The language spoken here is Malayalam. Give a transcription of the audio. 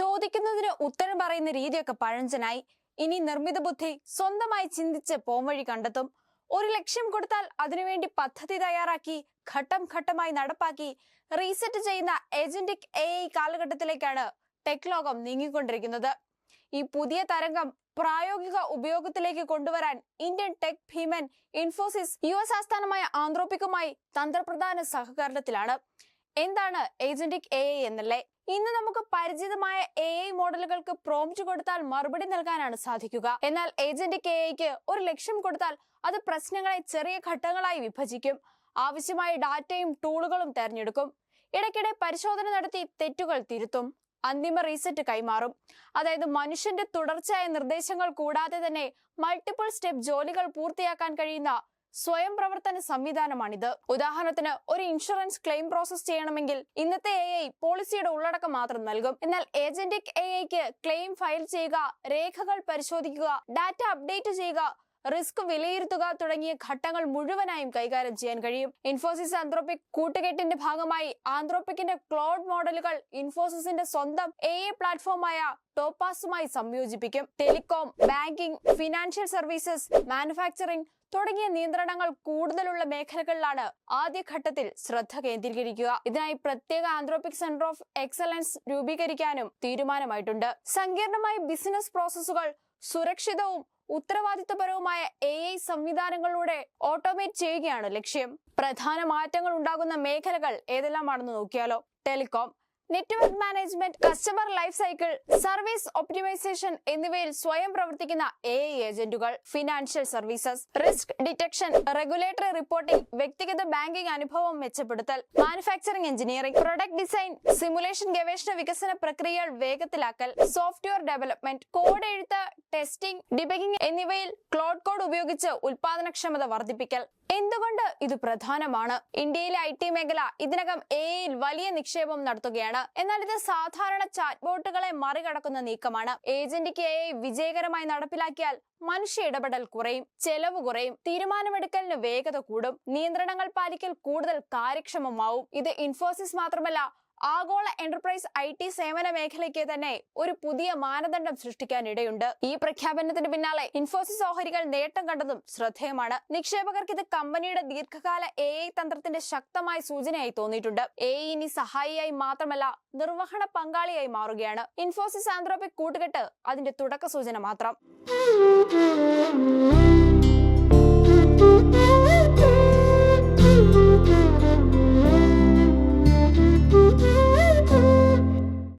ചോദിക്കുന്നതിന് ഉത്തരം പറയുന്ന രീതിയൊക്കെ പഴഞ്ചനായി. ഇനി നിർമ്മിത ബുദ്ധി സ്വന്തമായി ചിന്തിച്ച് പോംവഴി കണ്ടെത്തും. ഒരു ലക്ഷ്യം കൊടുത്താൽ അതിനുവേണ്ടി പദ്ധതി തയ്യാറാക്കി ഘട്ടം ഘട്ടമായി നടപ്പാക്കി റീസെറ്റ് ചെയ്യുന്ന ഏജന്റിക് എ ഐ കാലഘട്ടത്തിലേക്കാണ് ടെക് ലോകം നീങ്ങിക്കൊണ്ടിരിക്കുന്നത്. ഈ പുതിയ തരംഗം പ്രായോഗിക ഉപയോഗത്തിലേക്ക് കൊണ്ടുവരാൻ ഇന്ത്യൻ ടെക് ഭീമൻ ഇൻഫോസിസ് യു എസ് ആസ്ഥാനമായ ആന്ത്രോപിക്കുമായി തന്ത്രപ്രധാന സഹകരണത്തിലാണ്. എന്താണ് ഏജന്റിക് എ എന്നല്ലേ? ഇന്ന് നമുക്ക് പരിചിതമായ എ ഐ മോഡലുകൾക്ക് പ്രോംപ്റ്റ് കൊടുത്താൽ മറുപടി നൽകാനാണ് സാധിക്കുക. എന്നാൽ ഏജന്റ് എ ഐക്ക് ഒരു ലക്ഷ്യം കൊടുത്താൽ അത് പ്രശ്നങ്ങളെ ചെറിയ ഘട്ടങ്ങളായി വിഭജിക്കും. ആവശ്യമായ ഡാറ്റയും ടൂളുകളും തെരഞ്ഞെടുക്കും. ഇടയ്ക്കിടെ പരിശോധന നടത്തി തെറ്റുകൾ തിരുത്തും. അന്തിമ റീസെറ്റ് കൈമാറും. അതായത് മനുഷ്യന്റെ തുടർച്ചയായ നിർദ്ദേശങ്ങൾ കൂടാതെ തന്നെ മൾട്ടിപ്പിൾ സ്റ്റെപ്പ് ജോലികൾ പൂർത്തിയാക്കാൻ കഴിയുന്ന സ്വയം പ്രവർത്തന സംവിധാനമാണിത്. ഉദാഹരണത്തിന് ഒരു ഇൻഷുറൻസ് ക്ലെയിം പ്രോസസ് ചെയ്യണമെങ്കിൽ ഇന്നത്തെ എ ഐ പോളിസിയുടെ ഉള്ളടക്കം മാത്രം നൽകും. എന്നാൽ ഏജന്റിക് എ ഐക്ക് ക്ലെയിം ഫയൽ ചെയ്യുക രേഖകൾ പരിശോധിക്കുക ഡാറ്റ അപ്ഡേറ്റ് ചെയ്യുക റിസ്ക് വിലയിരുത്തുക തുടങ്ങിയ ഘട്ടങ്ങൾ മുഴുവനായും കൈകാര്യം ചെയ്യാൻ കഴിയും. ഇൻഫോസിസ് ആന്ത്രോപിക് കൂട്ടുകെട്ടിന്റെ ഭാഗമായി ആന്ത്രോപിക്കിന്റെ ക്ലോഡ് മോഡലുകൾ ഇൻഫോസിസിന്റെ സ്വന്തം എ പ്ലാറ്റ്ഫോമായ ടോപ്പാസുമായി സംയോജിപ്പിക്കും. Telecom banking financial services manufacturing തുടങ്ങിയ നിയന്ത്രണങ്ങൾ കൂടുതലുള്ള മേഖലകളിലാണ് ആദ്യഘട്ടത്തിൽ ശ്രദ്ധ കേന്ദ്രീകരിക്കുക. ഇതിനായി പ്രത്യേക ആന്ത്രോപിക് സെന്റർ ഓഫ് എക്സലൻസ് രൂപീകരിക്കാനും തീരുമാനമായിട്ടുണ്ട്. സങ്കീർണമായ ബിസിനസ് പ്രോസസ്സുകൾ സുരക്ഷിതവും ഉത്തരവാദിത്തപരവുമായ എ ഐ സംവിധാനങ്ങളിലൂടെ ഓട്ടോമേറ്റ് ചെയ്യുകയാണ് ലക്ഷ്യം. പ്രധാന മാറ്റങ്ങൾ ഉണ്ടാകുന്ന മേഖലകൾ ഏതെല്ലാമാണെന്ന് നോക്കിയാലോ. Telecom network management customer life cycle service optimisation എന്നിവയിൽ സ്വയം പ്രവർത്തിക്കുന്ന A ഏജന്റുകൾ financial services risk detection regulatory reporting വ്യക്തിഗത ബാങ്കിംഗ് അനുഭവം മെച്ചപ്പെടുത്തൽ manufacturing engineering product design simulation ഗവേഷണ വികസന പ്രക്രിയകൾ വേഗത്തിലാക്കൽ സോഫ്റ്റ്വെയർ ഡെവലപ്മെന്റ് കോഡ് എഴുത്ത് ടെസ്റ്റിംഗ് ഡിബഗിംഗ് എന്നിവയിൽ ക്ലോഡ് കോഡ് ഉപയോഗിച്ച് ഉൽപാദനക്ഷമത വർദ്ധിപ്പിക്കൽ. എന്തുകൊണ്ട് ഇത് പ്രധാനമാണ്? ഇന്ത്യയിലെ ഐ ടി മേഖല ഇതിനകം എയിൽ വലിയ നിക്ഷേപം നടത്തുകയാണ്. എന്നാൽ ഇത് സാധാരണ ചാറ്റ്ബോട്ടുകളെ മറികടക്കുന്ന നീക്കമാണ്. ഏജന്റിക്ക് എ വിജയകരമായി നടപ്പിലാക്കിയാൽ മനുഷ്യ ഇടപെടൽ കുറയും ചെലവ് കുറയും തീരുമാനമെടുക്കലിന് വേഗത കൂടും നിയന്ത്രണങ്ങൾ പാലിക്കൽ കൂടുതൽ കാര്യക്ഷമമാവും. ഇത് ഇൻഫോസിസ് മാത്രമല്ല ആഗോള എന്റർപ്രൈസ് ഐ ടി സേവന മേഖലയ്ക്ക് തന്നെ ഒരു പുതിയ മാനദണ്ഡം സൃഷ്ടിക്കാൻ ഇടയുണ്ട്. ഈ പ്രഖ്യാപനത്തിന് പിന്നാലെ ഇൻഫോസിസ് ഓഹരികൾ നേട്ടം കണ്ടതും ശ്രദ്ധേയമാണ്. നിക്ഷേപകർക്ക് ഇത് കമ്പനിയുടെ ദീർഘകാല എ ഐ തന്ത്രത്തിന്റെ ശക്തമായ സൂചനയായി തോന്നിയിട്ടുണ്ട്. എ ഇനി സഹായിയായി മാത്രമല്ല നിർവഹണ പങ്കാളിയായി മാറുകയാണ്. ഇൻഫോസിസ് ആന്ത്രോപിക് കൂട്ടുകെട്ട് അതിന്റെ തുടക്ക സൂചന മാത്രം.